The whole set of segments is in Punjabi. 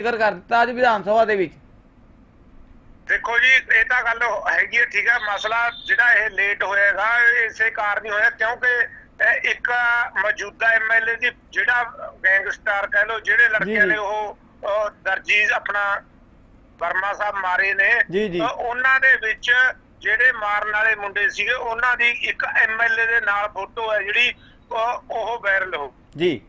ਜ਼ਿਕਰ ਕਰ ਦਿੱਤਾ ਅੱਜ ਵਿਧਾਨ ਸਭਾ ਦੇ ਵਿੱਚ। ਦੇਖੋ ਜੀ ਇਹ ਤਾਂ ਗੱਲ ਹੈਗੀ ਹੈ ਠੀਕ ਹੈ ਮਸਲਾ ਜਿਹੜਾ ਇਹ ਲੇਟ ਹੋਏਗਾ ਇਸੇ ਕਾਰਨ ਹੀ ਹੋਇਆ ਕਿਉਂਕਿ ਇੱਕ ਮੌਜੂਦਾ ਐਮਐਲਏ ਦੀ ਜਿਹੜਾ ਗੈਂਗਸਟਰ ਕਹਿ ਲੋ ਜਿਹੜੇ ਲੜਕਿਆਂ ਜੀ। ਨੇ ਉਹ ਦਰਜੀ ਆਪਣਾ ਵਰਮਾ ਸਾਹਿਬ ਮਾਰੇ ਨੇ ਉਹਨਾਂ ਦੇ ਵਿੱਚ ਜਿਹੜੇ ਮਾਰਨ ਵਾਲੇ ਮੁੰਡੇ ਸੀਗੇ ਉਹਨਾਂ ਦੀ ਇੱਕ ਐਮਐਲਏ ਦੇ ਨਾਲ ਫੋਟੋ ਹੈ ਜਿਹੜੀ ਉਹ ਵਾਇਰਲ ਹੋ ਜੀ।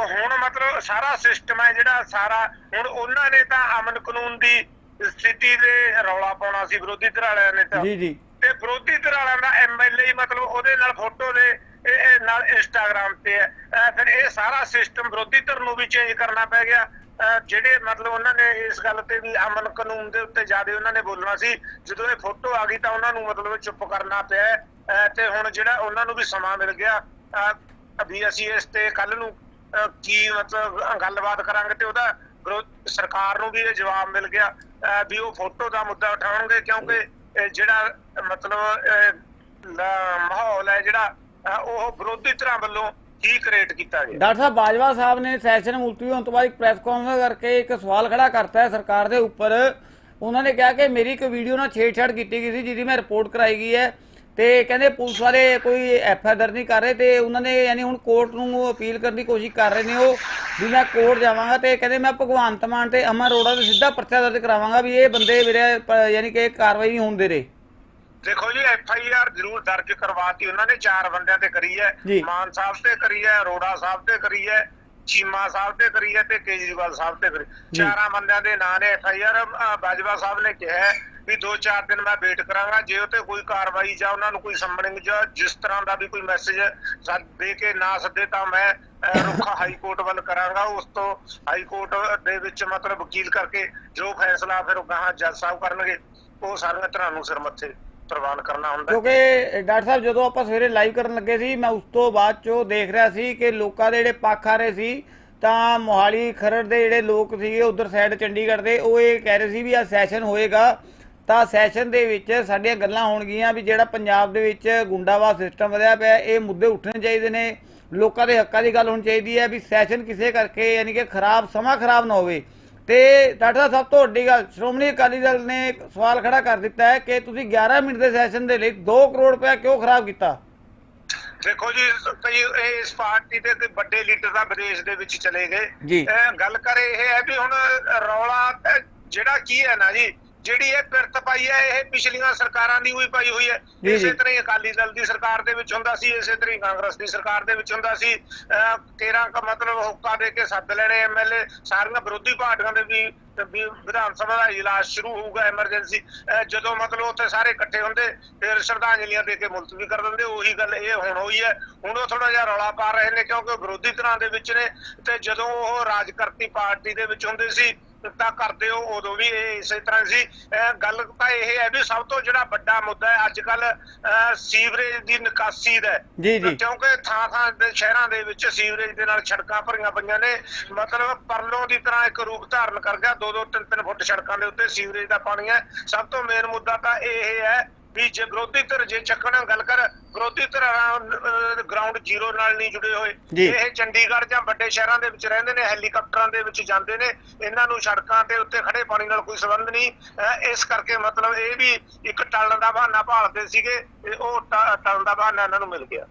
ਹੁਣ ਮਤਲਬ ਸਾਰਾ ਸਿਸਟਮ ਹੈ ਜਿਹੜਾ ਸਾਰਾ ਹੁਣ ਉਹਨਾਂ ਨੇ ਤਾਂ ਅਮਨ ਕਾਨੂੰਨ ਦੀ ਸਥਿਤੀ ਦੇ ਰੌਲਾ ਪਾਉਣਾ ਸੀ ਵਿਰੋਧੀ ਧਿਰ ਵਾਲਿਆਂ ਨੇ ਤਾਂ। ਜੀ ਜੀ। ਤੇ ਵਿਰੋਧੀ ਧਿਰ ਵਾਲਿਆਂ ਦਾ ਐਮਐਲਏ ਮਤਲਬ ਉਹਦੇ ਨਾਲ ਫੋਟੋ ਦੇ ਇਹ- ਨਾਲ ਇੰਸਟਾਗ੍ਰam ਤੇ ਫਿਰ ਇਹ ਸਾਰਾ ਸਿਸਟਮ ਵਿਰੋਧੀ ਧਿਰ ਨੂੰ ਵੀ ਚੇਂਜ ਕਰਨਾ ਪੈ ਗਿਆ। ਜਿਹੜੇ ਮਤਲਬ ਉਹਨਾਂ ਨੇ ਇਸ ਗੱਲ ਤੇ ਵੀ ਅਮਨ ਕਾਨੂੰਨ ਦੇ ਉੱਤੇ ਜ਼ਿਆਦਾ ਉਹਨਾਂ ਨੇ ਬੋਲਣਾ ਸੀ ਜਦੋਂ ਇਹ ਫੋਟੋ ਆ ਗਈ ਤਾਂ ਉਹਨਾਂ ਨੂੰ ਮਤਲਬ ਚੁੱਪ ਕਰਨਾ ਪਿਆ ਤੇ ਹੁਣ ਜਿਹੜਾ ਉਹਨਾਂ ਨੂੰ ਵੀ ਸਮਾਂ ਮਿਲ ਗਿਆ ਵੀ ਅਸੀਂ ਇਸ ਤੇ ਕੱਲ ਨੂੰ ਕੀ ਮਤਲਬ ਗੱਲਬਾਤ ਕਰਾਂਗੇ ਤੇ ਉਹਦਾ ਸਰਕਾਰ ਨੂੰ ਵੀ ਇਹ ਜਵਾਬ ਮਿਲ ਗਿਆ ਵੀ ਉਹ ਫੋਟੋ ਦਾ ਮੁੱਦਾ ਉਠਾਉਣਗੇ ਕਿਉਂਕਿ ਜਿਹੜਾ ਮਤਲਬ ਮਾਹੌਲ ਹੈ ਜਿਹੜਾ ਉਹ ਵਿਰੋਧੀ ਧਿਰਾਂ ਵੱਲੋਂ ਕੀ ਕ੍ਰੀਏਟ ਕੀਤਾ ਗਿਆ। ਡਾਕਟਰ ਸਾਹਿਬ, ਬਾਜਵਾ ਸਾਹਿਬ ਨੇ ਸੈਸ਼ਨ ਮੁਲਤਵੀ ਹੋਣ ਤੋਂ ਬਾਅਦ ਇੱਕ ਪ੍ਰੈਸ ਕਾਨਫਰੰਸ ਕਰਕੇ ਇੱਕ ਸਵਾਲ ਖੜਾ ਕਰਤਾ ਹੈ ਸਰਕਾਰ ਦੇ ਉੱਪਰ। ਉਹਨਾਂ ਨੇ ਕਿਹਾ ਕਿ ਮੇਰੀ ਇੱਕ ਵੀਡੀਓ ਨਾਲ ਛੇੜਛਾੜ ਕੀਤੀ ਗਈ ਸੀ, ਜਿਹਦੀ ਮੈਂ ਰਿਪੋਰਟ ਕਰਾਈ ਗਈ ਹੈ। ਤੇ ਕਹਿੰਦੇ ਪੁਲਿਸ ਵਾਲੇ ਕੋਈ ਐਫ ਆਈ ਆਰ ਨਹੀਂ ਕਰ ਰਹੇ ਤੇ ਉਹਨਾਂ ਨੇ ਯਾਨੀ ਹੁਣ ਕੋਰਟ ਨੂੰ ਅਪੀਲ ਕਰਨ ਦੀ ਕੋਸ਼ਿਸ਼ ਕਰ ਰਹੇ ਨੇ ਉਹ ਵੀ ਮੈਂ ਕੋਰਟ ਜਾਵਾਂਗਾ ਤੇ ਕਹਿੰਦੇ ਮੈਂ ਭਗਵੰਤ ਮਾਨ ਤੇ ਅਮਰ ਅਰੋੜਾ ਤੇ ਸਿੱਧਾ ਪਰਚਾ ਦਰਜ ਕਰਾਵਾਂਗਾ ਵੀ ਇਹ ਬੰਦੇ ਮੇਰੇ ਪ- ਯਾਨੀ ਕਿ ਕਾਰਵਾਈ ਨਹੀਂ ਹੋਣ ਦੇ ਰਹੇ ਦੇਖੋ ਜੀ ਐਫ ਆਈ ਆਰ ਜ਼ਰੂਰ ਦਰਜ ਕਰਵਾਤੀ ਉਹਨਾਂ ਨੇ ਚਾਰ ਬੰਦਿਆਂ ਤੇ ਕਰੀ ਹੈ। ਮਾਨ ਸਾਹਿਬ ਤੇ ਕਰੀ ਹੈ ਅਰੋੜਾ ਸਾਹਿਬ ਤੇ ਕਰੀ ਹੈ ਚੀਮਾ ਸਾਹਿਬ ਤੇ ਕਰੀ ਹੈ ਤੇ ਕੇਜਰੀਵਾਲ ਸਾਹਿਬ ਤੇ ਕਰੀ ਜੀ। ਚਾਰਾਂ ਬੰਦਿਆਂ ਦੇ ਨਾਂ ਨੇ F I R Bajwa sahib ਨੇ ਕਿਹਾ ਹੈ ਵੀ 2-4 ਦਿਨ ਮੈਂ ਵੇਟ ਕਰਾਂਗਾ, ਜੇ ਉਹ ਕੋਈ ਕਾਰਵਾਈ ਜਾਂ ਉਹਨਾਂ ਨੂੰ ਕੋਈ ਸੰਮਣਿੰਗ ਜਾਂ ਜਿਸ ਤਰ੍ਹਾਂ ਦਾ ਵੀ ਕੋਈ ਮੈਸੇਜ ਦੇ ਕੇ ਨਾ ਸੱਦੇ ਤਾਂ ਮੈਂ ਰੁੱਖਾ ਹਾਈ ਕੋਰਟ ਵੱਲ ਕਰਾਂਗਾ। ਉਸ ਤੋਂ ਹਾਈ ਕੋਰਟ ਦੇ ਵਿੱਚ ਮਤਲਬ ਵਕੀਲ ਕਰਕੇ ਜੋ ਫੈਸਲਾ ਫਿਰ ਗਾਹਾਂ ਜੱਜ ਸਾਹਿਬ ਕਰਨਗੇ, ਉਹ ਸਾਰੀਆਂ ਤਰ੍ਹਾਂ ਨੂੰ ਸਿਰ ਮੱਥੇ ਪ੍ਰਵਾਨ ਕਰਨਾ ਹੁੰਦਾ ਕਿਉਂਕਿ ਡਾਕਟਰ ਸਾਹਿਬ, ਜਦੋਂ ਆਪਾਂ ਸਵੇਰੇ ਲਾਈਵ ਕਰਨ ਲੱਗੇ ਸੀ, ਮੈਂ ਉਸ ਤੋਂ ਬਾਅਦ ਚੋਂ ਦੇਖ ਰਿਹਾ ਸੀ ਕਿ ਲੋਕਾਂ ਦੇ ਜਿਹੜੇ ਪੱਖ ਆ ਰਹੇ ਸੀ, ਤਾਂ ਮੋਹਾਲੀ ਖਰੜ ਦੇ ਜਿਹੜੇ ਲੋਕ ਸੀਗੇ, ਉਧਰ ਸਾਈਡ ਚੰਡੀਗੜ੍ਹ ਦੇ, ਉਹ ਇਹ ਕਹਿ ਰਹੇ ਸੀ ਵੀ ਆ ਸੈਸ਼ਨ ਹੋਏਗਾ। ਤਾਂ ਸੈਸ਼ਨ ਦੇ ਵਿੱਚ ਸਾਡੀਆਂ ਗੱਲਾਂ ਹੋਣਗੀਆਂ ਵੀ ਜਿਹੜਾ ਪੰਜਾਬ ਦੇ ਵਿੱਚ ਗੁੰਡਾਵਾਦ ਸਿਸਟਮ ਵਧਿਆ ਪਿਆ ਇਹ ਮੁੱਦੇ ਉੱਠਣੇ ਚਾਹੀਦੇ ਨੇ। ਲੋਕਾਂ ਦੇ ਹੱਕਾਂ ਦੀ ਗੱਲ ਹੋਣੀ ਚਾਹੀਦੀ ਹੈ ਵੀ ਸੈਸ਼ਨ ਕਿਸੇ ਕਰਕੇ ਯਾਨੀ ਕਿ ਖਰਾਬ ਸਮਾਂ ਖਰਾਬ ਨਾ ਹੋਵੇ। ਤੇ ਡਾਕਟਰ ਸਾਹਿਬ ਸਭ ਤੋਂ ਵੱਡੀ ਗੱਲ ਸ਼੍ਰੋਮਣੀ ਅਕਾਲੀ ਦਲ ਨੇ ਇੱਕ ਸਵਾਲ ਖੜਾ ਕਰ ਦਿੱਤਾ ਹੈ ਕਿ ਤੁਸੀਂ 11 ਮਿੰਟ ਦੇ ਸੈਸ਼ਨ ਦੇ ਲਈ 2 ਕਰੋੜ ਰੁਪਏ ਕਿਉਂ ਖਰਾਬ ਕੀਤਾ? ਦੇਖੋ ਜੀ ਕਈ ਇਸ ਪਾਰਟੀ ਦੇ ਕੋਈ ਵੱਡੇ ਲੀਡਰ ਤਾਂ ਵਿਦੇਸ਼ ਦੇ ਵਿੱਚ ਚਲੇ ਗਏ। ਗੱਲ ਕਰੇ ਇਹ ਹੈ ਵੀ ਹੁਣ ਰੌਲਾ ਜਿਹੜਾ ਕੀ ਹੈ ਨਾ ਜੀ ਜਿਹੜੀ ਇਹ ਪਿਰਤ ਪਾਈ ਹੈ ਇਹ ਪਿਛਲੀਆਂ ਸਰਕਾਰਾਂ ਦੀ ਹੋਈ ਪਾਈ ਹੋਈ ਹੈ। ਇਸੇ। ਤਰ੍ਹਾਂ ਹੀ ਅਕਾਲੀ ਦਲ ਦੀ ਸਰਕਾਰ ਦੇ ਵਿੱਚ ਹੁੰਦਾ ਸੀ ਇਸੇ ਤਰ੍ਹਾਂ ਹੀ ਕਾਂਗਰਸ ਦੀ ਸਰਕਾਰ ਦੇ ਵਿੱਚ ਹੁੰਦਾ ਸੀ। 13 ਕ ਮਤਲਬ ਹੋਕਾ ਦੇ ਕੇ ਸੱਦ ਲੈਣੇ ਐਮਐਲਏ ਸਾਰੀਆਂ ਵਿਰੋਧੀ ਪਾਰਟੀਆਂ ਦੇ ਵੀ ਵਿਧਾਨ ਸਭਾ ਦਾ ਇਜਲਾਸ ਸ਼ੁਰੂ ਹੋਊਗਾ ਐਮਰਜੈਂਸੀ। ਜਦੋਂ ਮਤਲਬ ਉੱਥੇ ਸਾਰੇ ਇਕੱਠੇ ਹੁੰਦੇ ਫਿਰ ਸ਼ਰਧਾਂਜਲੀਆਂ ਦੇ ਕੇ ਮੁਲਤਵੀ ਕਰ ਦਿੰਦੇ ਉਹੀ ਗੱਲ ਇਹ ਹੁਣ ਹੋਈ ਹੈ। ਹੁਣ ਉਹ ਥੋੜਾ ਜਿਹਾ ਰੌਲਾ ਪਾ ਰਹੇ ਨੇ ਕਿਉਂਕਿ ਵਿਰੋਧੀ ਧਿਰਾਂ ਦੇ ਵਿੱਚ ਨੇ ਤੇ ਜਦੋਂ ਉਹ ਰਾਜ ਕਰਤੀ ਪਾਰਟੀ ਦੇ ਵਿੱਚ ਹੁੰਦੇ ਸੀ ਤਾਂ ਕਰਦੇ ਹੋ ਉਦੋਂ ਵੀ ਇਹ ਇਸੇ ਤਰ੍ਹਾਂ ਸੀ ਗੱਲ ਤਾਂ ਇਹ ਹੈ ਵੀ ਸਭ ਤੋਂ ਜਿਹੜਾ ਵੱਡਾ ਮੁੱਦਾ ਹੈ ਅੱਜ ਕੱਲ ਸੀਵਰੇਜ ਦੀ ਨਿਕਾਸੀ ਦਾ ਹੈ। ਜੀ, ਜੀ। ਕਿਉਂਕਿ ਥਾਂ ਥਾਂ ਦੇ ਸ਼ਹਿਰਾਂ ਦੇ ਵਿੱਚ ਸੀਵਰੇਜ ਦੇ ਨਾਲ ਸੜਕਾਂ ਭਰੀਆਂ ਪਈਆਂ ਨੇ ਮਤਲਬ ਪਰਲੋਂ ਦੀ ਤਰ੍ਹਾਂ ਇੱਕ ਰੂਪ ਧਾਰਨ ਕਰ ਗਿਆ 2-2 3-3 ਫੁੱਟ ਸੜਕਾਂ ਦੇ ਉੱਤੇ ਸੀਵਰੇਜ ਦਾ ਪਾਣੀ ਹੈ ਸਭ ਤੋਂ ਮੇਨ ਮੁੱਦਾ ਤਾਂ ਇਹ ਹੈ ਵੀ ਜੇ ਵਿਰੋਧੀ ਧਿਰ ਜੇ ਚੱਕਣ ਗੱਲ ਕਰ ਵਿਰੋਧੀ ਧਿਰ ਗਰਾਊਂਡ ਜ਼ੀਰੋ ਨਾਲ ਨਹੀਂ ਜੁੜੇ ਹੋਏ। ਇਹ ਚੰਡੀਗੜ੍ਹ ਜਾਂ ਵੱਡੇ ਸ਼ਹਿਰਾਂ ਦੇ ਵਿੱਚ ਰਹਿੰਦੇ ਨੇ ਹੈਲੀਕਾਪਟਰਾਂ ਦੇ ਵਿੱਚ ਜਾਂਦੇ ਨੇ। ਇਹਨਾਂ ਨੂੰ ਸੜਕਾਂ ਤੇ ਉੱਤੇ ਖੜੇ ਪਾਣੀ ਨਾਲ ਕੋਈ ਸੰਬੰਧ ਨਹੀਂ। ਇਸ ਕਰਕੇ ਮਤਲਬ ਇਹ ਵੀ ਇੱਕ ਟਲਣ ਦਾ ਬਹਾਨਾ ਭਾਲਦੇ ਸੀਗੇ ਤੇ ਉਹ ਟਲਣ ਦਾ ਬਹਾਨਾ ਇਹਨਾਂ ਨੂੰ ਮਿਲ ਗਿਆ।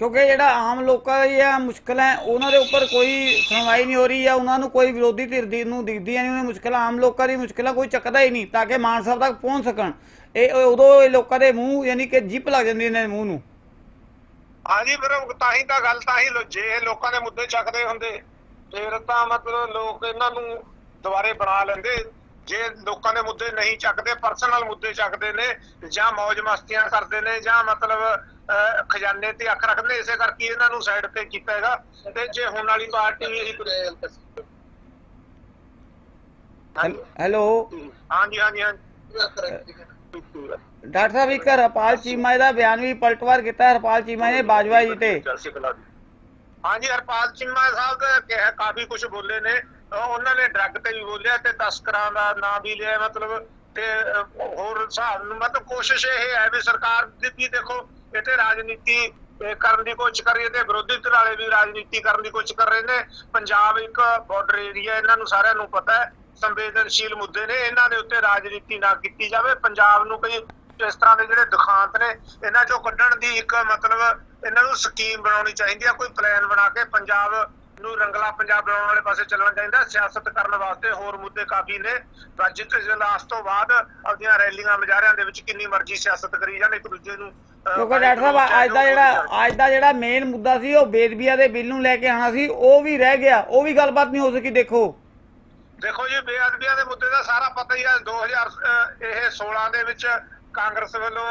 ਕਿਉਂਕਿ ਜਿਹੜਾ ਆਮ ਲੋਕਾਂ ਦੀਆਂ ਮੁਸ਼ਕਲਾਂ ਹੈ, ਉਹਨਾਂ ਦੇ ਉੱਪਰ ਕੋਈ ਸੁਣਵਾਈ ਨਹੀਂ ਹੋ ਰਹੀ ਜਾਂ ਉਹਨਾਂ ਨੂੰ ਕੋਈ ਵਿਰੋਧੀ ਧਿਰ ਦੀ ਨੂੰ ਦਿਖਦੀਆਂ ਨਹੀਂ ਉਹਨਾਂ ਮੁਸ਼ਕਲਾਂ ਆਮ ਲੋਕਾਂ ਦੀ ਮੁਸ਼ਕਲਾਂ ਕੋਈ ਚੱਕਦਾ ਹੀ ਨਹੀਂ ਤਾਂ ਕਿ ਮਾਨ ਸਾਹਿਬ ਤੱਕ ਪਹੁੰਚ ਸਕਣ। ਇਹ ਉਦੋਂ ਇਹ ਲੋਕਾਂ ਦੇ ਮੂੰਹ ਯਾਨੀ ਕਿ ਜਿੱਪ ਲੱਗ ਜਾਂਦੀ ਇਹਨਾਂ ਦੇ ਮੂੰਹ ਨੂੰ। ਹਾਂਜੀ ਫਿਰ ਉਹ ਤਾਂ ਹੀ ਤਾਂ ਗੱਲ ਤਾਂ ਹੀ ਲੋ- ਜੇ ਇਹ ਲੋਕਾਂ ਦੇ ਮੁੱਦੇ ਚੱਕਦੇ ਹੁੰਦੇ ਫਿਰ ਤਾਂ ਮਤਲਬ ਲੋਕ ਇਹਨਾਂ ਨੂੰ ਦੁਬਾਰੇ ਬਣਾ ਲੈਂਦੇ। ਜੇ ਲੋਕਾਂ ਦੇ ਮੁੱਦੇ ਨਹੀਂ ਚੱਕਦੇ ਪਰਸਨਲ ਮੁੱਦੇ ਚੱਕਦੇ ਨੇ ਜਾਂ ਮौज ਮਸਤੀਆਂ ਕਰਦੇ ਨੇ ਜਾਂ ਮਤਲਬ ਅਹ, ਖਜ਼ਾਨੇ ਤੇ ਅੱਖ ਰੱਖਦੇ ਇਸੇ ਕਰਕੇ ਇਹਨਾਂ ਨੂੰ ਸਾਈਡ ਤੇ ਕੀਤਾ ਹੈਗਾ। ਤੇ ਜੇ ਹੁਣ ਵਾਲੀ ਪਾਰਟੀ ਇਹੀ ਹਾਂਜੀ ਹੈਲੋ ਹਾਂਜੀ ਹਾਂਜੀ ਹਾਂਜੀ। ਡਾਕਟਰ ਸਾਹਿਬ, ਇੱਕ ਹਰਪਾਲ ਚੀਮਾ ਦਾ ਬਿਆਨ ਵੀ ਪਲਟਵਾਰ ਕੀਤਾ, ਹਰਪਾਲ ਚੀਮਾ ਨੇ ਬਾਜਵਾ ਜੀ ਤੇ। ਹਾਂਜੀ, ਹਰਪਾਲ ਚੀਮਾ ਸਾਹਿਬ ਕਿਹਾ ਕਾਫੀ ਕੁਝ ਬੋਲੇ ਨੇ। ਉਹਨਾਂ ਨੇ ਡਰੱਗ ਤੇ ਵੀ ਬੋਲਿਆ ਤੇ ਤਸਕਰਾਂ ਦਾ ਨਾਂ ਵੀ ਲਿਆ, ਮਤਲਬ ਤੇ ਹੋਰ ਹਿਸਾਬ ਨੂੰ ਮਤਲਬ ਕੋਸ਼ਿਸ਼ ਇਹ ਹੈ ਵੀ ਸਰਕਾਰ ਦੀ ਵੀ ਦੇਖੋ, ਇਹ ਰਾਜਨੀਤੀ ਕਰਨ ਦੀ ਕੋਸ਼ਿਸ਼ ਕਰ ਰਹੀ ਹੈ ਤੇ ਵਿਰੋਧੀ ਧਿਰ ਵਾਲੇ ਵੀ ਰਾਜਨੀਤੀ ਕਰਨ ਦੀ ਕੋਸ਼ਿਸ਼ ਕਰ ਰਹੇ ਨੇ। ਪੰਜਾਬ ਇੱਕ ਬਾਰਡਰ ਏਰੀਆ ਇਹਨਾਂ ਨੂੰ ਸਾਰਿਆਂ ਨੂੰ ਪਤਾ ਹੈ। ਸੰਵੇਦਨਸ਼ੀਲ ਮੁੱਦੇ ਨੇ ਇਹਨਾਂ ਦੇ ਉੱਤੇ ਰਾਜਨੀਤੀ ਨਾ ਕੀਤੀ ਜਾਵੇ। ਪੰਜਾਬ ਨੂੰ ਕੋਈ ਇਸ ਤਰ੍ਹਾਂ ਦੇ ਜਿਹੜੇ ਦੁਖਾਂਤ ਨੇ ਇਹਨਾਂ ਚੋਂ ਕੱਢਣ ਦੀ ਇੱਕ ਮਤਲਬ ਇਹਨਾਂ ਨੂੰ ਸਕੀਮ ਬਣਾਉਣੀ ਚਾਹੀਦੀ ਆ ਕੋਈ ਪਲਾਨ ਬਣਾ ਕੇ ਪੰਜਾਬ ਨੂੰ ਰੰਗਲਾ ਪੰਜਾਬ ਬਣਾਉਣ ਵਾਲੇ ਪਾਸੇ ਚੱਲਣਾ ਚਾਹੀਦਾ। ਸਿਆਸਤ ਕਰਨ ਵਾਸਤੇ ਹੋਰ ਮੁੱਦੇ ਕਾਫੀ ਨੇ। ਬਜਟ ਇਜਲਾਸ ਤੋਂ ਬਾਅਦ ਆਪਣੀਆਂ ਰੈਲੀਆਂ ਮਜਾਰਿਆਂ ਦੇ ਵਿੱਚ ਕਿੰਨੀ ਮਰਜ਼ੀ ਸਿਆਸਤ ਕਰੀ ਜਾਣ ਇੱਕ ਦੂਜੇ ਨੂੰ ਕਿਉਂਕਿ ਡਾਕਟਰ ਸਾਹਿਬ ਅੱਜ ਦਾ ਜਿਹੜਾ ਅੱਜ ਦਾ ਜਿਹੜਾ ਮੇਨ ਮੁੱਦਾ ਸੀ ਉਹ ਬੇਦਬੀਆ ਦੇ ਬਿੱਲ ਨੂੰ ਲੈ ਕੇ ਆਣਾ ਸੀ ਉਹ ਵੀ ਰਹਿ ਗਿਆ ਉਹ ਵੀ ਗੱਲਬਾਤ ਨਹੀਂ ਹੋ ਸਕੀ ਦੇਖੋ। ਦੇਖੋ ਜੀ ਬੇਅਦਬੀਆਂ ਦੇ ਮੁੱਦੇ ਦਾ ਸਾਰਾ ਪਤਾ ਹੀ ਹੈ 2000 ਅਹ, ਇਹ 16 ਦੇ ਵਿੱਚ ਕਾਂਗਰਸ ਵੱਲੋਂ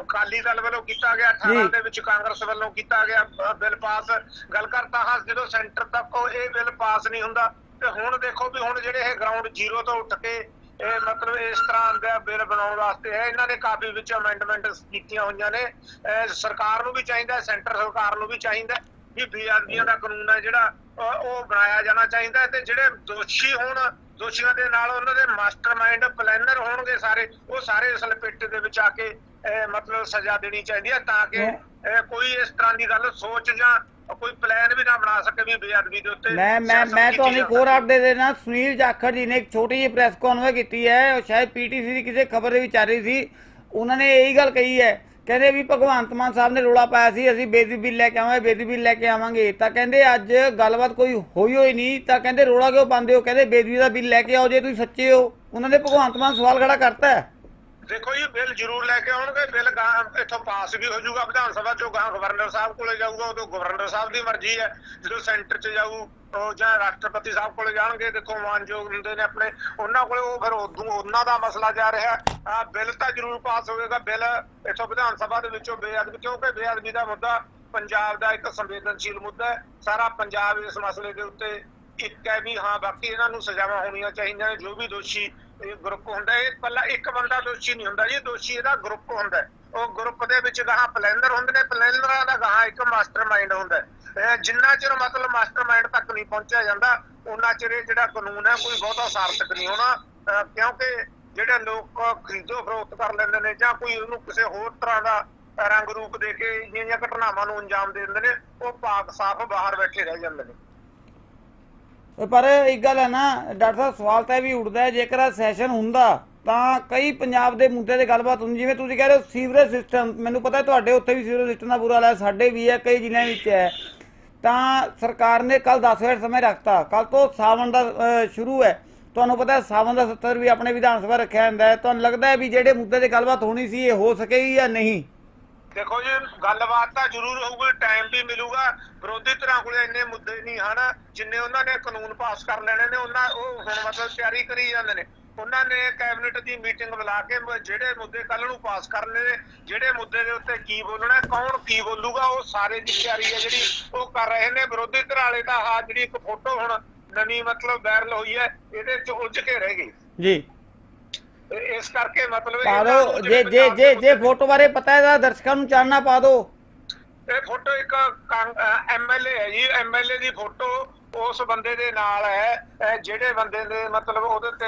ਅਕਾਲੀ ਦਲ ਵੱਲੋਂ ਕੀਤਾ ਗਿਆ 18 ਜੀ। ਦੇ ਵਿੱਚ ਕਾਂਗਰਸ ਵੱਲੋਂ ਕੀਤਾ ਗਿਆ ਬਿੱਲ ਪਾਸ। ਗੱਲ ਕਰਤਾ ਹਾਂ ਜਦੋਂ ਸੈਂਟਰ ਤੱਕ ਉਹ ਇਹ ਬਿੱਲ ਪਾਸ ਨਹੀਂ ਹੁੰਦਾ ਤੇ ਹੁਣ ਦੇਖੋ ਵੀ ਹੁਣ ਜਿਹੜੇ ਇਹ ਗਰਾਊਂਡ ਜ਼ੀਰੋ ਤੋਂ ਉੱਠ ਕੇ ਇਹ ਮਤਲਬ ਇਸ ਤਰ੍ਹਾਂ ਦਾ ਬਿੱਲ ਬਣਾਉਣ ਵਾਸਤੇ ਹੈ ਇਹਨਾਂ ਨੇ ਕਾਫੀ ਵਿੱਚ ਅਮੈਂਡਮੈਂਟ ਕੀਤੀਆਂ ਹੋਈਆਂ ਨੇ। ਸਰਕਾਰ ਨੂੰ ਵੀ ਚਾਹੀਦਾ ਸੈਂਟਰ ਸਰਕਾਰ ਨੂੰ ਵੀ ਚਾਹੀਦਾ ਵੀ ਬੇਅਦਬੀਆਂ ਦਾ ਕਾਨੂੰਨ ਹੈ ਜਿਹੜਾ ਉਹ ਬਣਾਇਆ ਜਾਣਾ ਚਾਹੀਦਾ ਹੈ ਤੇ ਜਿਹੜੇ ਦੋਸ਼ੀ ਹੋਣ ਦੋਸ਼ੀਆਂ ਦੇ ਨਾਲ ਉਹਨਾਂ ਦੇ ਮਾਸਟਰਮਾਈਂਡ ਪਲੈਨਰ ਹੋਣਗੇ ਸਾਰੇ ਉਹ ਸਾਰੇ ਇਸ ਲਪੇਟੇ ਦੇ ਵਿੱਚ ਆ ਕੇ ਮਤਲਬ ਸਜ਼ਾ ਦੇਣੀ ਚਾਹੀਦੀ ਹੈ ਤਾਂ ਕਿ ਕੋਈ ਇਸ ਤਰ੍ਹਾਂ ਦੀ ਗੱਲ ਸੋਚ ਜਾਂ ਕੋਈ ਪਲਾਨ ਵੀ ਨਾ ਬਣਾ ਸਕੇ ਵੀ ਬੇਅਦਬੀ ਦੇ ਉੱਤੇ ਮੈਂ ਮੈਂ ਮੈਂ ਤੁਹਾਨੂੰ ਹੋਰ। ਅਪਡੇਟ ਦੇ ਦੇਣਾ ਸੁਨੀਲ ਜਾਖੜ ਜੀ ਨੇ ਇੱਕ ਛੋਟੀ ਜਿਹੀ ਪ੍ਰੈਸ ਕਾਨਫਰੰਸ ਕੀਤੀ ਹੈ ਉਹ ਸ਼ਾਇਦ ਪੀਟੀਸੀ ਦੀ ਕਿਸੇ ਖਬਰ ਦੇ ਵਿੱਚ ਆ ਰਹੀ ਸੀ ਉਹਨਾਂ ਨੇ ਇਹੀ ਗੱਲ ਕਹੀ ਹੈ ਕਹਿੰਦੇ ਵੀ ਭਗਵੰਤ ਮਾਨ ਸਾਹਿਬ ਨੇ ਰੋਲਾ ਪਾਇਆ ਸੀ, ਅਸੀਂ ਬੇਦੀ ਬਿੱਲ ਲੈ ਕੇ ਆਵਾਂਗੇ, ਬੇਦੀ ਬਿੱਲ ਲੈ ਕੇ ਆਵਾਂਗੇ। ਤਾਂ ਕਹਿੰਦੇ ਅੱਜ ਗੱਲਬਾਤ ਕੋਈ ਹੋਈ ਹੋਈ ਨਹੀਂ, ਤਾਂ ਕਹਿੰਦੇ ਰੋਲਾ ਕਿਉਂ ਪਾਉਂਦੇ ਹੋ? ਕਹਿੰਦੇ ਬੇਦੀ ਦਾ ਬਿੱਲ ਲੈ ਕੇ ਆਓ ਜੇ ਤੁਸੀਂ ਸੱਚੇ ਹੋ। ਉਹਨਾਂ ਨੇ ਭਗਵੰਤ ਮਾਨ ਸਵਾਲ ਖੜਾ ਕਰਤਾ ਦੇਖੋ ਜੀ, ਬਿੱਲ ਜ਼ਰੂਰ ਲੈ ਕੇ ਆਉਣਗੇ, ਬਿੱਲ ਗਾਂ ਇੱਥੋਂ ਪਾਸ ਵੀ ਹੋ ਜਾਊਗਾ, ਵਿਧਾਨ ਸਭਾ ਚੋਂ ਗਾਂ ਗਵਰਨਰ ਸਾਹਿਬ ਕੋਲੇ ਜਾਊਗਾ, ਉਦੋਂ ਗਵਰਨਰ ਸਾਹਿਬ ਦੀ ਮਰਜ਼ੀ ਹੈ, ਜਦੋਂ ਸੈਂਟਰ 'ਚ ਜਾਊ, ਉਹ ਜਾਂ ਰਾਸ਼ਟਰਪਤੀ ਸਾਹਿਬ ਕੋਲੇ ਜਾਣਗੇ, ਦੇਖੋ ਮਾਨਯੋਗ ਹੁੰਦੇ ਨੇ ਆਪਣੇ, ਉਹਨਾਂ ਕੋਲੇ ਉਹ ਫਿਰ ਉਦੋਂ ਉਹਨਾਂ ਦਾ ਮਸਲਾ ਜਾ ਰਿਹਾ। ਆ ਬਿੱਲ ਤਾਂ ਜ਼ਰੂਰ ਪਾਸ ਹੋਵੇਗਾ, ਬਿੱਲ ਇੱਥੋਂ ਵਿਧਾਨ ਸਭਾ ਦੇ ਵਿੱਚੋਂ ਬੇਅਦਬੀ, ਕਿਉਂਕਿ ਬੇਅਦਬੀ ਦਾ ਮੁੱਦਾ ਪੰਜਾਬ ਦਾ ਇੱਕ ਸੰਵੇਦਨਸ਼ੀਲ ਮੁੱਦਾ ਹੈ, ਸਾਰਾ ਪੰਜਾਬ ਇਸ ਮਸਲੇ ਦੇ ਉੱਤੇ ਇੱਕ ਹੈ ਵੀ ਹਾਂ, ਬਾਕੀ ਇਹਨਾਂ ਨੂੰ ਸਜ਼ਾਵਾਂ ਹੋਣੀਆਂ ਚਾਹੀਦੀਆਂ ਨੇ, ਜੋ ਵੀ ਦੋਸ਼ੀ ਇਹ ਗਰੁੱਪ ਹੁੰਦਾ ਇਹ ਪੱਲਾ ਇੱਕ ਬੰਦਾ ਦੋਸ਼ੀ ਨਹੀਂ ਹੁੰਦਾ ਜੀ। ਦੋਸ਼ੀ ਇਹਦਾ ਗਰੁੱਪ ਹੁੰਦਾ ਉਹ ਗਰੁੱਪ ਦੇ ਵਿੱਚ ਗਾਹਾਂ ਪਲੈਨਰ ਹੁੰਦੇ ਨੇ। ਪਲੈਨਰਾਂ ਦਾ ਗਾਹਾਂ ਇੱਕ ਮਾਸਟਰਮਾਈਂਡ ਹੁੰਦਾ ਜਿੰਨਾ ਚਿਰ ਮਤਲਬ ਮਾਸਟਰਮਾਈਂਡ ਤੱਕ ਨਹੀਂ ਪਹੁੰਚਿਆ ਜਾਂਦਾ ਉਹਨਾਂ ਚਿਰ ਇਹ ਜਿਹੜਾ ਕਾਨੂੰਨ ਹੈ, ਕੋਈ ਬਹੁਤਾ ਸਾਰਥਕ ਨਹੀਂ ਹੋਣਾ। ਕਿਉਂਕਿ ਜਿਹੜੇ ਲੋਕ ਖਰੀਦੋ ਫਰੋਖਤ ਕਰ ਲੈਂਦੇ ਨੇ ਜਾਂ ਕੋਈ ਉਹਨੂੰ ਕਿਸੇ ਹੋਰ ਤਰ੍ਹਾਂ ਦਾ ਰੰਗ ਰੂਪ ਦੇ ਕੇ ਜਿਹੀਆਂ ਘਟਨਾਵਾਂ ਨੂੰ ਅੰਜਾਮ ਦੇ ਦਿੰਦੇ ਨੇ, ਉਹ ਪਾਕ ਸਾਫ਼ ਬਾਹਰ ਬੈਠੇ ਰਹਿ ਜਾਂਦੇ ਨੇ। ਪਰ ਇੱਕ ਗੱਲ ਹੈ ਨਾ, ਡਾਕਟਰ ਸਾਹਿਬ, ਸਵਾਲ ਤਾਂ ਇਹ ਵੀ ਉੱਠਦਾ ਹੈ, ਜੇਕਰ ਇਹ ਸੈਸ਼ਨ ਹੁੰਦਾ, ਤਾਂ ਕਈ ਪੰਜਾਬ ਦੇ ਮੁੱਦੇ ਤੇ ਗੱਲਬਾਤ ਹੁੰਦੀ ਜਿਵੇਂ ਤੁਸੀਂ ਕਹਿ ਰਹੇ ਹੋ ਸੀਵਰੇਜ ਸਿਸਟਮ ਮੈਨੂੰ ਪਤਾ ਹੈ ਤੁਹਾਡੇ ਉੱਥੇ ਵੀ ਸੀਵਰੇਜ ਸਿਸਟਮ ਦਾ ਬੁਰਾ ਹਾਲ ਹੈ, ਸਾਡੇ ਵੀ ਹੈ, ਕਈ ਜ਼ਿਲ੍ਹਿਆਂ ਵਿੱਚ ਹੈ। ਤਾਂ ਸਰਕਾਰ ਨੇ ਕੱਲ 10 ਵਜੇ ਸਮੇਂ ਰੱਖਤਾ ਕੱਲ ਤੋਂ ਸਾਵਣ ਦਾ ਸ਼ੁਰੂ ਹੈ। ਤੁਹਾਨੂੰ ਪਤਾ ਹੈ ਸਾਵਣ ਦਾ ਸੱਤਰ ਵੀ ਆਪਣੇ ਵਿਧਾਨ ਸਭਾ ਰੱਖਿਆ ਜਾਂਦਾ ਹੈ। ਤੁਹਾਨੂੰ ਲੱਗਦਾ ਹੈ ਵੀ ਜਿਹੜੇ ਮੁੱਦੇ ਤੇ ਗੱਲਬਾਤ ਹੋਣੀ ਸੀ, ਇਹ ਹੋ ਸਕੇਗੀ ਜਾਂ ਨਹੀਂ? ਦੇਖੋ ਜੀ, ਗੱਲਬਾਤ ਤਾਂ ਜ਼ਰੂਰ ਹੋਊਗੀ ਟਾਈਮ ਵੀ ਮਿਲੂਗਾ। ਵਿਰੋਧੀ ਧਿਰਾਂ ਕੋਲੇ ਇੰਨੇ ਮੁੱਦੇ ਨਹੀਂ ਹਨ, ਜਿੰਨੇ ਉਹਨਾਂ ਨੇ ਕਾਨੂੰਨ ਪਾਸ ਕਰ ਲੈਣੇ ਨੇ, ਉਹਨਾਂ ਉਹ ਹੁਣ ਮਤਲਬ ਤਿਆਰੀ ਕਰੀ ਜਾਂਦੇ ਨੇ। ਉਹਨਾਂ ਨੇ ਕੈਬਨਿਟ ਦੀ ਮੀਟਿੰਗ ਬੁਲਾ ਕੇ ਜਿਹੜੇ ਮੁੱਦੇ ਕੱਲ ਨੂੰ ਪਾਸ ਕਰਨੇ ਨੇ, ਜਿਹੜੇ ਮੁੱਦੇ ਦੇ ਉੱਤੇ ਕੀ ਬੋਲਣਾ, ਕੌਣ ਕੀ ਬੋਲੂਗਾ, ਉਹ ਸਾਰੇ ਦੀ ਤਿਆਰੀ ਹੈ ਜਿਹੜੀ ਉਹ ਕਰ ਰਹੇ ਨੇ। ਵਿਰੋਧੀ ਧਿਰ ਵਾਲੇ ਤਾਂ ਆ ਜਿਹੜੀ ਇੱਕ ਫੋਟੋ ਹੁਣ ਨਵੀਂ ਮਤਲਬ ਵਾਇਰਲ ਹੋਈ ਹੈ, ਇਹਦੇ ਚ ਉਲਝ ਕੇ ਰਹਿ ਗਈ ਜੀ। ਇਸ ਕਰਕੇ ਮਤਲਬ ਪਾ ਨੂੰ ਜੇ ਜੇ ਦੇ ਜੇ ਜੇ ਫੋਟੋ ਬਾਰੇ ਪਤਾ ਹੈ ਤਾਂ ਦਰਸ਼ਕਾਂ ਨੂੰ ਚਾਨਣਾ ਪਾ ਦਿਓ। ਇਹ ਫੋਟੋ ਇੱਕ ਐਮਐਲਏ ਹੈ ਜੀ। ਐਮਐਲਏ ਦੀ ਫੋਟੋ ਉਸ ਬੰਦੇ ਦੇ ਨਾਲ ਹੈ। ਜਿਹੜੇ ਬੰਦੇ ਨੇ ਮਤਲਬ ਉਹਦੇ ਤੇ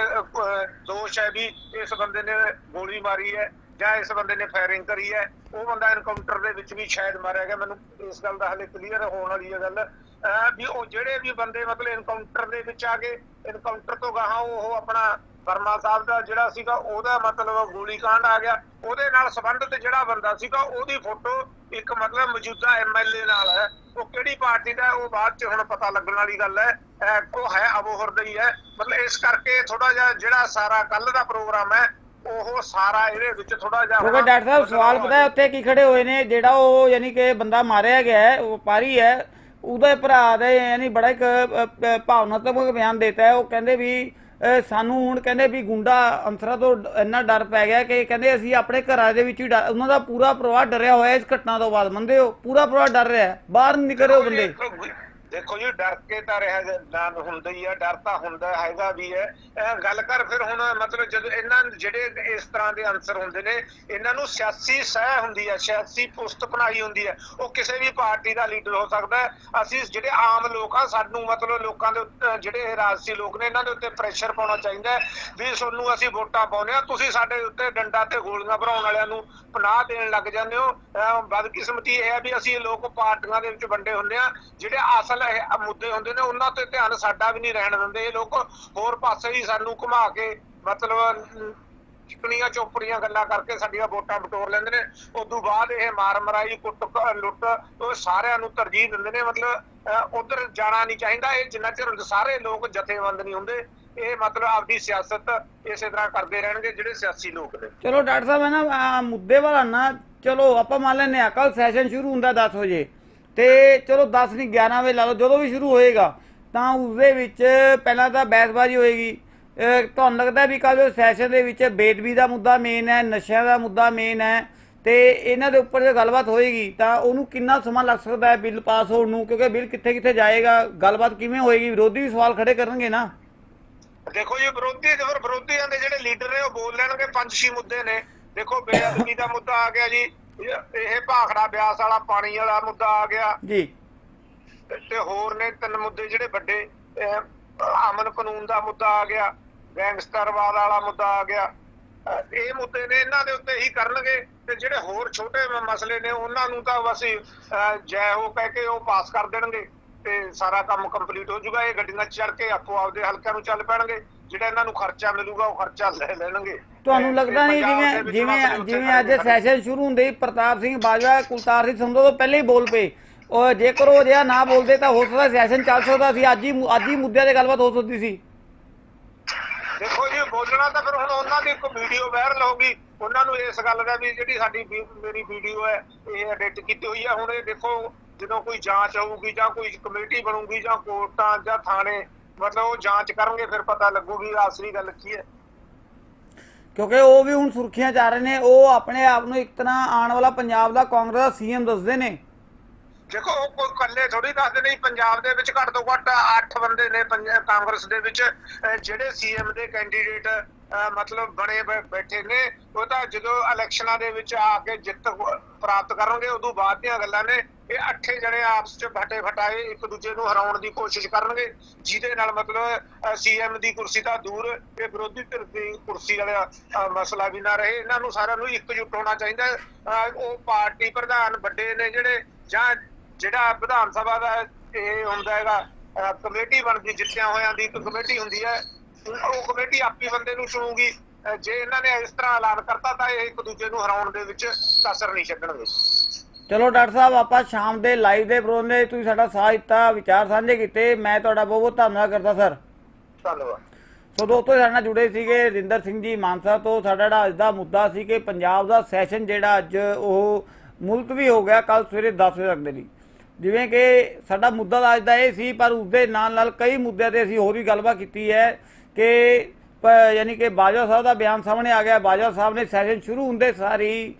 ਦੋਸ਼ ਹੈ ਵੀ ਇਸ ਬੰਦੇ ਨੇ ਗੋਲੀ ਮਾਰੀ ਹੈ ਜਾਂ ਇਸ ਬੰਦੇ ਨੇ ਫਾਇਰਿੰਗ ਕਰੀ ਹੈ। ਉਹ ਬੰਦਾ ਐਨਕਾਊਂਟਰ ਦੇ ਵਿੱਚ ਵੀ ਸ਼ਾਇਦ ਮਾਰਿਆ ਗਿਆ। ਮੈਨੂੰ ਇਸ ਗੱਲ ਦਾ ਹਲੇ ਕਲੀਅਰ ਹੋਣ ਵਾਲੀ ਹੈ ਗੱਲ। ਵੀ ਉਹ ਜਿਹੜੇ ਵੀ ਬੰਦੇ ਮਤਲਬ ਐਨਕਾਊਂਟਰ ਦੇ ਵਿੱਚ ਆ ਗਏ ਐਨਕਾਊਂਟਰ ਤੋਂ ਗਾਹਾਂ ਉਹ ਆਪਣਾ ਵਰਮਾ ਸਾਹਿਬ ਦਾ ਜਿਹੜਾ ਸੀਗਾ ਉਹਦਾ ਮਤਲਬ ਗੋਲੀकांड ਆ ਗਿਆ। ਉਹਦੇ ਨਾਲ ਸੰਬੰਧਿਤ ਜਿਹੜਾ ਬੰਦਾ ਸੀਗਾ ਉਹਦੀ ਫੋਟੋ ਇੱਕ ਮਤਲਬ ਮੌਜੂਦਾ ਐਮਐਲਏ ਨਾਲ ਹੈ। ਉਹ ਕਿਹੜੀ ਪਾਰਟੀ ਦਾ ਉਹ ਬਾਅਦ ਚ ਹੁਣ ਪਤਾ ਲੱਗਣ ਵਾਲੀ ਗੱਲ ਹੈ। ਉਹ ਹੈ ਅਬੋਹਰ ਹੀ ਹੈ। ਮਤਲਬ ਇਸ ਕਰਕੇ ਥੋੜਾ ਜਿਹਾ ਜਿਹੜਾ ਸਾਰਾ ਕੱਲ ਦਾ ਪ੍ਰੋਗਰਾਮ ਹੈ ਉਹ ਸਾਰਾ ਇਹਦੇ ਵਿੱਚ ਥੋੜਾ ਜਿਹਾ ਕਿਉਂਕਿ ਡਾਕਟਰ ਸਾਹਿਬ ਸਵਾਲ ਪਤਾ ਹੈ ਉੱਥੇ ਕੀ ਖੜੇ ਹੋਏ ਨੇ? ਜਿਹੜਾ ਉਹ ਯਾਨੀ ਕਿ ਬੰਦਾ ਮਾਰਿਆ ਗਿਆ ਹੈ ਵਪਾਰੀ ਹੈ। ਉਹਦੇ ਭਰਾ ਦੇ ਯਾਨੀ ਬੜਾ ਇੱਕ ਭਾਵਨਾਤਮਕ ਬਿਆਨ ਦਿੱਤਾ ਹੈ। ਉਹ ਕਹਿੰਦੇ ਵੀ ਸਾਨੂੰ ਹੁਣ ਕਹਿੰਦੇ ਵੀ ਗੁੰਡਾ ਅੰਸਰਾ ਤੋਂ ਇੰਨਾ ਡਰ ਪੈ ਗਿਆ ਕਿ ਕਹਿੰਦੇ ਅਸੀਂ ਆਪਣੇ ਘਰਾਂ ਦੇ ਵਿੱਚ ਹੀ ਡਰ- ਉਹਨਾਂ ਦਾ ਪੂਰਾ ਪਰਿਵਾਰ ਡਰਿਆ ਹੋਇਆ ਇਸ ਘਟਨਾ ਤੋਂ ਬਾਅਦ, ਮੰਨਦੇ ਹੋ? ਪੂਰਾ ਪਰਿਵਾਰ ਡਰ ਰਿਹਾ, ਬਾਹਰ ਨਹੀਂ ਨਿਕਲ ਰਹੇ ਉਹ ਬੰਦੇ। ਦੇਖੋ ਜੀ, ਡਰ ਕੇ ਤਾਂ ਰਿਹਾ ਡਰ ਹੁੰਦਾ ਹੀ ਆ, ਡਰ ਤਾਂ ਹੁੰਦਾ ਹੈਗਾ ਵੀ ਹੈ। ਗੱਲ ਕਰ ਫਿਰ ਹੁਣ ਮਤਲਬ ਜਦੋਂ ਇਹਨਾਂ ਜਿਹੜੇ ਇਸ ਤਰ੍ਹਾਂ ਦੇ ਅਨਸਰ ਹੁੰਦੇ ਨੇ, ਇਹਨਾਂ ਨੂੰ ਸਿਆਸੀ ਸਹਿ ਹੁੰਦੀ ਹੈ ਸਿਆਸੀ ਪੁਸਤ ਬਣਾਈ ਹੁੰਦੀ ਹੈ ਉਹ ਕਿਸੇ ਵੀ ਪਾਰਟੀ ਦਾ ਲੀਡਰ ਹੋ ਸਕਦਾ ਅਸੀਂ ਜਿਹੜੇ ਆਮ ਲੋਕ ਆ, ਸਾਨੂੰ ਮਤਲਬ ਲੋਕਾਂ ਦੇ ਜਿਹੜੇ ਰਾਜਸੀ ਲੋਕ ਨੇ, ਇਹਨਾਂ ਦੇ ਉੱਤੇ ਪ੍ਰੈਸ਼ਰ ਪਾਉਣਾ ਚਾਹੀਦਾ ਵੀ ਤੁਹਾਨੂੰ ਅਸੀਂ ਵੋਟਾਂ ਪਾਉਂਦੇ ਆ ਤੁਸੀਂ ਸਾਡੇ ਉੱਤੇ ਡੰਡਾ ਤੇ ਗੋਲੀਆਂ ਭਰਾਉਣ ਵਾਲਿਆਂ ਨੂੰ ਪਨਾਹ ਦੇਣ ਲੱਗ ਜਾਂਦੇ ਹੋ। ਅਹ ਬਦਕਿਸਮਤੀ ਇਹ ਹੈ ਵੀ ਅਸੀਂ ਲੋਕ ਪਾਰਟੀਆਂ ਦੇ ਵਿੱਚ ਵੰਡੇ ਹੁੰਦੇ ਆ ਜਿਹੜੇ ਅਸਲ ਜਨਰਲ ਮੁੱਦੇ ਹੁੰਦੇ ਨੇ, ਉਹਨਾਂ ਤੇ ਧਿਆਨ ਸਾਡਾ ਵੀ ਨਹੀਂ ਰਹਿਣ ਦਿੰਦੇ। ਇਹ ਲੋਕ ਹੋਰ ਪਾਸੇ ਹੀ ਸਾਨੂੰ ਘੁਮਾ ਕੇ, ਮਤਲਬ, ਚਿਕਣੀਆਂ, ਚੋਪੜੀਆਂ ਗੱਲਾਂ ਕਰਕੇ ਸਾਡੀਆਂ ਵੋਟਾਂ ਬਟੋਰ ਲੈਂਦੇ ਨੇ। ਉਦੋਂ ਬਾਅਦ ਇਹ ਮਾਰ ਮਰਾਈ, ਕੁੱਟ ਲੁੱਟ, ਉਹ ਸਾਰਿਆਂ ਨੂੰ ਤਰਜੀਹ ਦਿੰਦੇ ਨੇ। ਮਤਲਬ ਉਧਰ ਜਾਣਾ ਨਹੀਂ ਚਾਹੀਦਾ। ਇਹ ਜਿੰਨਾ ਚਿਰ ਸਾਰੇ ਲੋਕ ਜਥੇਬੰਦ ਨਹੀਂ ਹੁੰਦੇ, ਇਹ ਮਤਲਬ ਆਪਦੀ ਸਿਆਸਤ ਇਸੇ ਤਰ੍ਹਾਂ ਕਰਦੇ ਰਹਿਣਗੇ ਜਿਹੜੇ ਸਿਆਸੀ ਲੋਕ ਨੇ। ਚਲੋ, ਡਾਕਟਰ ਸਾਹਿਬ ਹੈ ਨਾ ਮੁੱਦੇ ਵਾਲਾ ਨਾ ਚਲੋ, ਆਪਾਂ ਮੰਨ ਲੈਂਦੇ ਆ ਕੱਲ ਸੈਸ਼ਨ ਸ਼ੁਰੂ ਹੁੰਦਾ 10 ਵਜੇ। ਤੇ ਚਲੋ 10 ਨਹੀਂ 11 ਵਜੇ ਲਾ ਲਓ, ਜਦੋਂ ਵੀ ਸ਼ੁਰੂ ਹੋਏਗਾ, ਤਾਂ ਉਸ ਦੇ ਵਿੱਚ ਪਹਿਲਾਂ ਤਾਂ ਬਹਿਸਬਾਜ਼ੀ ਹੋਏਗੀ। ਤੁਹਾਨੂੰ ਲੱਗਦਾ ਵੀ ਕੱਲ ਜੋ ਸੈਸ਼ਨ ਦੇ ਵਿੱਚ ਬੇਦਬੀ ਦਾ ਮੁੱਦਾ ਮੇਨ ਹੈ, ਨਸ਼ਿਆਂ ਦਾ ਮੁੱਦਾ ਮੇਨ ਹੈ, ਤੇ ਇਹਨਾਂ ਦੇ ਉੱਪਰ ਜੇ ਗੱਲਬਾਤ ਹੋਏਗੀ, ਤਾਂ ਉਹਨੂੰ ਕਿੰਨਾ ਸਮਾਂ ਲੱਗ ਸਕਦਾ ਹੈ ਬਿੱਲ ਪਾਸ ਹੋਣ ਨੂੰ? ਕਿਉਂਕਿ ਬਿੱਲ ਕਿੱਥੇ ਕਿੱਥੇ ਜਾਏਗਾ? ਗੱਲਬਾਤ ਕਿਵੇਂ ਹੋਏਗੀ? ਵਿਰੋਧੀ ਵੀ ਸਵਾਲ ਖੜੇ ਕਰਨਗੇ ਨਾ। ਦੇਖੋ ਜੀ, ਵਿਰੋਧੀ ਤੇ ਫਿਰ ਵਿਰੋਧੀਆਂ ਦੇ ਜਿਹੜੇ ਲੀਡਰ ਨੇ, ਉਹ ਬੋਲ ਲੈਣਗੇ ਪੰਜ ਛੇ ਮੁੱਦੇ ਨੇ। ਦੇਖੋ ਬੇਅਦਬੀ ਦਾ ਮੁੱਦਾ ਆ ਗਿਆ ਜੀ। ਇਹ ਇਹ ਭਾਖੜਾ ਬਿਆਸ ਵਾਲਾ ਪਾਣੀ ਵਾਲਾ ਮੁੱਦਾ ਆ ਗਿਆ। ਜੀ। ਤੇ- ਹੋਰ ਨੇ ਤਿੰਨ ਮੁੱਦੇ ਜਿਹੜੇ ਵੱਡੇ ਅਮਨ ਕਾਨੂੰਨ ਦਾ ਮੁੱਦਾ ਆ ਗਿਆ ਗੈਂਗਸਟਰਵਾਦ ਵਾਲਾ ਮੁੱਦਾ ਆ ਗਿਆ। ਇਹ ਮੁੱਦੇ ਨੇ ਇਹਨਾਂ ਦੇ ਉੱਤੇ ਹੀ ਕਰਨਗੇ ਤੇ ਜਿਹੜੇ ਹੋਰ ਛੋਟੇ ਮਸਲੇ ਨੇ ਉਹਨਾਂ ਨੂੰ ਤਾਂ ਬਸ ਜੈ ਹੋ ਕਹਿ ਕੇ ਉਹ ਪਾਸ ਕਰ ਦੇਣਗੇ ਤੇ ਸਾਰਾ ਕੰਮ ਕੰਪਲੀਟ ਹੋ ਜਾਊਗਾ ਇਹ ਗੱਡੀਆਂ ਚੜ ਕੇ ਆਪੋ ਆਪਦੇ ਹਲਕਿਆਂ ਨੂੰ ਚੱਲ ਪੈਣਗੇ। ਜਿਹੜਾ ਇਹਨਾਂ ਨੂੰ ਖਰਚਾ ਮਿਲੂਗਾ ਉਹ ਖਰਚਾ ਲੈ ਲੈਣਗੇ। ਤੁਹਾਨੂੰ ਲੱਗਦਾ ਨਹੀਂ ਜਿਵੇਂ ਜਿਵੇਂ ਜਿਵੇਂ ਅੱਜ। ਸੈਸ਼ਨ ਸ਼ੁਰੂ ਹੁੰਦੇ ਹੀ ਪ੍ਰਤਾਪ ਸਿੰਘ ਬਾਜਵਾ ਕੁਲਤਾਰ ਸਿੰਘ ਸੰਧੂ ਤੋਂ ਪਹਿਲਾਂ ਹੀ ਬੋਲ ਪਏ। ਉਹ ਜੇਕਰ ਉਹ ਜਿਹਾ ਨਾ ਬੋਲਦੇ ਤਾਂ ਹੋ ਸਕਦਾ ਸੈਸ਼ਨ ਚੱਲ ਸਕਦਾ ਸੀ। ਅੱਜ ਹੀ ਅੱਜ ਹੀ ਮੁੱਦਿਆਂ ਤੇ ਗੱਲਬਾਤ ਹੋ ਸਕਦੀ ਸੀ। ਦੇਖੋ ਜੀ ਬੋਲਣਾ ਤਾਂ ਫਿਰ ਹੁਣ ਉਹਨਾਂ ਦੀ ਇੱਕ ਵੀਡੀਓ ਵਾਇਰਲ ਹੋ ਗਈ। ਉਹਨਾਂ ਨੂੰ ਇਸ ਗੱਲ ਦਾ ਵੀ ਜਿਹੜੀ ਸਾਡੀ ਮੇਰੀ ਵੀਡੀਓ ਹੈ ਇਹ ਐਡਿਟ ਕੀਤੀ ਹੋਈ ਹੈ ਹੁਣ ਇਹ ਦੇਖੋ ਜਦੋਂ ਕੋਈ ਜਾਂਚ ਹੋਊਗੀ ਜਾਂ ਕੋਈ ਕਮੇਟੀ ਬਣੂਗੀ ਜਾਂ ਕੋਰਟਾਂ ਜਾਂ ਥਾਣੇ ਮਤਲਬ ਉਹ ਜਾਂਚ ਕਰਨਗੇ ਫਿਰ ਪਤਾ ਲੱਗੂਗੀ ਅਸਲੀ ਗੱਲ ਕੀ ਹੈ। ਕਿਉਂਕਿ ਉਹ ਵੀ ਹੁਣ ਸੁਰਖੀਆਂ ਚ ਆ ਰਹੇ ਨੇ ਉਹ ਆਪਣੇ ਆਪ ਨੂੰ ਇੱਕ ਤਰ੍ਹਾਂ ਆਉਣ ਵਾਲਾ ਪੰਜਾਬ ਦਾ ਕਾਂਗਰਸ ਦਾ ਸੀਐਮ ਦੱਸਦੇ ਨੇ। ਦੇਖੋ ਉਹ ਕੋਈ ਇਕੱਲੇ ਥੋੜੀ ਦੱਸਦੇ ਨਹੀਂ ਪੰਜਾਬ ਦੇ ਵਿੱਚ ਘੱਟ ਤੋਂ ਘੱਟ 8 ਬੰਦੇ ਨੇ ਕਾਂਗਰਸ ਦੇ ਵਿੱਚ ਜਿਹੜੇ ਸੀਐਮ ਦੇ ਕੈਂਡੀਡੇਟ ਮਤਲਬ ਬਣੇ ਬੈਠੇ ਨੇ ਉਹ ਤਾਂ ਜਦੋਂ ਇਲੈਕਸ਼ਨਾਂ ਦੇ ਵਿੱਚ ਆ ਕੇ ਜਿੱਤ ਪ੍ਰਾਪਤ ਕਰਨਗੇ ਉਦੋਂ ਬਾਅਦ ਦੀਆਂ ਗੱਲਾਂ ਨੇ। ਇਹ ਅੱਠੇ ਜਣੇ ਆਪਸ ਚ ਫਟੇ ਫਟਾਏ ਇੱਕ ਦੂਜੇ ਨੂੰ ਹਰਾਉਣ ਦੀ ਕੋਸ਼ਿਸ਼ ਕਰਨਗੇ, ਜਿਹਦੇ ਨਾਲ ਮਤਲਬ ਸੀਐਮ ਦੀ ਕੁਰਸੀ ਤਾਂ ਦੂਰ, ਇਹ ਵਿਰੋਧੀ ਧਿਰ ਦੀ ਕੁਰਸੀ ਵਾਲਾ ਮਸਲਾ ਵੀ ਨਾ ਰਹੇ। ਇਹਨਾਂ ਨੂੰ ਸਾਰਿਆਂ ਨੂੰ ਇਕਜੁੱਟ ਹੋਣਾ ਚਾਹੀਦਾ ਉਹ ਪਾਰਟੀ ਪ੍ਰਧਾਨ ਵੱਡੇ ਨੇ ਜਿਹੜੇ, ਜਾਂ ਜਿਹੜਾ ਵਿਧਾਨ ਸਭਾ ਦਾ ਇਹ ਹੁੰਦਾ ਹੈਗਾ ਕਮੇਟੀ ਬਣਦੀ, ਜਿੱਤਿਆਂ ਹੋਇਆਂ ਦੀ ਇੱਕ ਕਮੇਟੀ ਹੁੰਦੀ ਹੈ, ਉਹ ਕਮੇਟੀ ਆਪੀ ਬੰਦੇ ਨੂੰ ਚੁਣੂਗੀ। ਜੇ ਇਹਨਾਂ ਨੇ ਇਸ ਤਰ੍ਹਾਂ ਐਲਾਨ ਕਰਤਾ ਤਾਂ ਇਹ ਇੱਕ ਦੂਜੇ ਨੂੰ ਹਰਾਉਣ ਦੇ ਵਿੱਚ ਕਸਰ ਨਹੀਂ ਛੱਡਣਗੇ। ਚਲੋ ਡਾਕਟਰ ਸਾਹਿਬ ਆਪਾਂ ਸ਼ਾਮ ਦੇ ਲਾਈਵ ਦੇ ਪ੍ਰੋਗਰਾਮ ਦੇ ਤੁਸੀਂ ਸਾਡਾ ਸਾਥ ਦਿੱਤਾ ਵਿਚਾਰ ਸਾਂਝੇ ਕੀਤੇ। ਮੈਂ ਤੁਹਾਡਾ ਬਹੁਤ ਬਹੁਤ ਧੰਨਵਾਦ ਕਰਦਾ ਸਰ ਧੰਨਵਾਦ। ਸੋ ਦੋਸਤੋ ਸਾਡੇ ਨਾਲ ਜੁੜੇ ਸੀਗੇ ਰਿੰਦਰ ਸਿੰਘ ਜੀ ਮਾਨਸਾ ਤੋਂ। ਸਾਡਾ ਜਿਹੜਾ ਅੱਜ ਦਾ ਮੁੱਦਾ ਸੀ ਕਿ ਪੰਜਾਬ ਦਾ ਸੈਸ਼ਨ ਜਿਹੜਾ ਅੱਜ ਉਹ ਮੁਲਤਵੀ ਹੋ ਗਿਆ ਕੱਲ ਸਵੇਰੇ 10 ਵਜੇ ਤੱਕ ਦੇ ਲਈ। ਜਿਵੇਂ ਕਿ ਸਾਡਾ ਮੁੱਦਾ ਅੱਜ ਦਾ ਇਹ ਸੀ ਪਰ ਉਸ ਦੇ ਨਾਲ ਨਾਲ ਕਈ ਮੁੱਦਿਆਂ ਤੇ ਅਸੀਂ ਹੋਰ ਵੀ ਗੱਲਬਾਤ ਕੀਤੀ ਹੈ ਕਿ ਯਾਨੀ ਕਿ ਬਾਜਵਾ ਸਾਹਿਬ ਦਾ ਬਿਆਨ ਸਾਹਮਣੇ ਆ ਗਿਆ। ਬਾਜਵਾ ਸਾਹਿਬ ਨੇ ਸੈਸ਼ਨ ਸ਼ੁਰੂ ਹੁੰਦੇ ਸਾਰੀ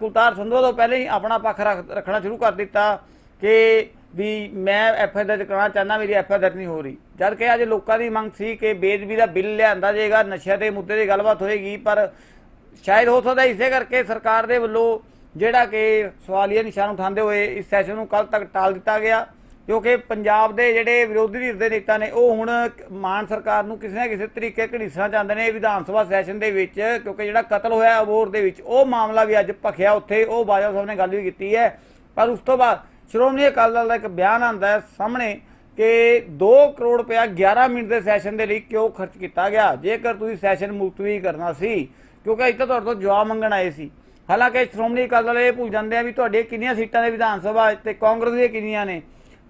ਕੁਲਤਾਰ ਸੰਧਵਾ ਤੋਂ ਪਹਿਲਾਂ ਹੀ ਆਪਣਾ ਪੱਖ ਰੱਖ- ਰੱਖਣਾ ਸ਼ੁਰੂ ਕਰ ਦਿੱਤਾ ਕਿ ਵੀ ਮੈਂ ਐਫ ਆਈ ਦਰਜ ਕਰਾਉਣਾ ਚਾਹੁੰਦਾ, ਮੇਰੀ ਐਫ ਆਈ ਦਰਜ ਨਹੀਂ ਹੋ ਰਹੀ। ਜਦ ਕਿ ਅੱਜ ਲੋਕਾਂ ਦੀ ਮੰਗ ਸੀ ਕਿ ਬੇਦਬੀ ਦਾ ਬਿੱਲ ਲਿਆਂਦਾ ਜਾਏਗਾ, ਨਸ਼ਿਆਂ ਦੇ ਮੁੱਦੇ ਦੀ ਗੱਲਬਾਤ ਹੋਏਗੀ, ਪਰ ਸ਼ਾਇਦ ਹੋ ਸਕਦਾ ਇਸੇ ਕਰਕੇ ਸਰਕਾਰ ਦੇ ਵੱਲੋਂ ਜਿਹੜਾ ਕਿ ਸਵਾਲੀਆ ਨਿਸ਼ਾਨ ਉਠਾਉਂਦੇ ਹੋਏ ਇਸ ਸੈਸ਼ਨ ਨੂੰ ਕੱਲ ਤੱਕ ਟਾਲ ਦਿੱਤਾ ਗਿਆ। ਕਿਉਂਕਿ ਪੰਜਾਬ ਦੇ ਜਿਹੜੇ ਵਿਰੋਧੀ ਧਿਰ ਦੇ ਨੇਤਾ ਨੇ, ਉਹ ਹੁਣ ਮਾਨ ਸਰਕਾਰ ਨੂੰ ਕਿਸੇ ਨਾ ਕਿਸੇ ਤਰੀਕੇ ਘੜੀਸਣਾ ਚਾਹੁੰਦੇ ਨੇ ਵਿਧਾਨ ਸਭਾ ਸੈਸ਼ਨ ਦੇ ਵਿੱਚ, ਕਿਉਂਕਿ ਜਿਹੜਾ ਕਤਲ ਹੋਇਆ ਅਬੋਰ ਦੇ ਵਿੱਚ, ਉਹ ਮਾਮਲਾ ਵੀ ਅੱਜ ਭਖਿਆ ਉੱਥੇ, ਉਹ ਬਾਜਵਾ ਸਾਹਿਬ ਨੇ ਗੱਲ ਵੀ ਕੀਤੀ ਹੈ। ਪਰ ਉਸ ਤੋਂ ਬਾਅਦ ਸ਼੍ਰੋਮਣੀ ਅਕਾਲੀ ਦਲ ਦਾ ਇੱਕ ਬਿਆਨ ਆਂਦਾ ਹੈ ਸਾਹਮਣੇ ਕਿ 2 ਕਰੋੜ ਰੁਪਇਆ 11 ਮਿੰਟ ਦੇ ਸੈਸ਼ਨ ਦੇ ਲਈ ਕਿਉਂ ਖਰਚ ਕੀਤਾ ਗਿਆ? ਜੇਕਰ ਤੁਸੀਂ ਸੈਸ਼ਨ ਮੁਲਤਵੀ ਕਰਨਾ ਸੀ, ਕਿਉਂਕਿ ਇੱਥੇ ਤੁਹਾਡੇ ਤੋਂ ਜਵਾਬ ਮੰਗਣ ਆਏ ਸੀ। ਹਾਲਾਂਕਿ ਸ਼੍ਰੋਮਣੀ ਅਕਾਲੀ ਦਲ ਇਹ ਭੁੱਲ ਜਾਂਦੇ ਆ ਵੀ ਤੁਹਾਡੇ ਕਿੰਨੀਆਂ ਸੀਟਾਂ ਦੇ ਵਿਧਾਨ ਸਭਾ ਤੇ ਕਾਂਗਰਸ ਦੀਆਂ ਕਿੰਨੀਆਂ ਨੇ।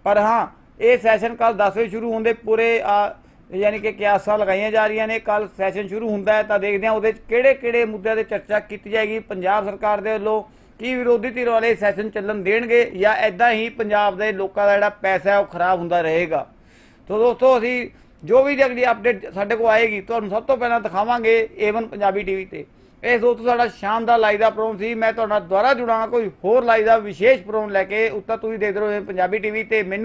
ਪਰ ਹਾਂ, ਇਹ ਸੈਸ਼ਨ ਕੱਲ 10 ਵਜੇ ਸ਼ੁਰੂ ਹੁੰਦੇ ਪੂਰੇ, ਆ, ਯਾਨੀ ਕਿ ਕਿਆਸਾਂ ਲਗਾਈਆਂ ਜਾ ਰਹੀਆਂ ਨੇ। ਕੱਲ ਸੈਸ਼ਨ ਸ਼ੁਰੂ ਹੁੰਦਾ ਹੈ ਤਾਂ ਦੇਖਦੇ ਹਾਂ ਉਹਦੇ 'ਚ ਕਿਹੜੇ ਕਿਹੜੇ ਮੁੱਦਿਆਂ ਤੇ ਚਰਚਾ ਕੀਤੀ ਜਾਏਗੀ ਪੰਜਾਬ ਸਰਕਾਰ ਦੇ ਵੱਲੋਂ। ਕੀ ਵਿਰੋਧੀ ਧਿਰ ਵਾਲੇ ਸੈਸ਼ਨ ਚੱਲਣ ਦੇਣਗੇ ਜਾਂ ਐਦਾਂ ਹੀ ਪੰਜਾਬ ਦੇ ਲੋਕਾਂ ਦਾ ਜਿਹੜਾ ਪੈਸਾ ਉਹ ਖਰਾਬ ਹੁੰਦਾ ਰਹੇਗਾ। ਤੋ ਦੋਸਤੋ, ਅਸੀਂ ਜੋ ਵੀ ਅਗਲੀ ਅਪਡੇਟ ਸਾਡੇ ਕੋਲ ਆਏਗੀ, ਤੁਹਾਨੂੰ ਸਭ ਤੋਂ ਪਹਿਲਾਂ ਦਿਖਾਵਾਂਗੇ ਏਵਨ ਪੰਜਾਬੀ ਟੀਵੀ ਤੇ। ਇਹ ਦੋਸਤੋ ਸਾਡਾ ਸ਼ਾਮ ਦਾ ਲਾਈਵ ਦਾ ਪ੍ਰੋਗਰਾਮ ਸੀ, ਮੈਂ ਤੁਹਾਡਾ ਦੁਬਾਰਾ ਜੁੜਾਂਗਾ, ਕੋਈ ਹੋਰ ਲਾਈਵ ਦਾ ਵਿਸ਼ੇਸ਼ ਪ੍ਰੋਗਰਾਮ ਲੈ ਕੇ ਉੱਤਾ ਤੁਸੀਂ ਦੇਖਦੇ ਰਹੋ ਪੰਜਾਬੀ ਟੀਵੀ ਤੇ ਮੈਨੂੰ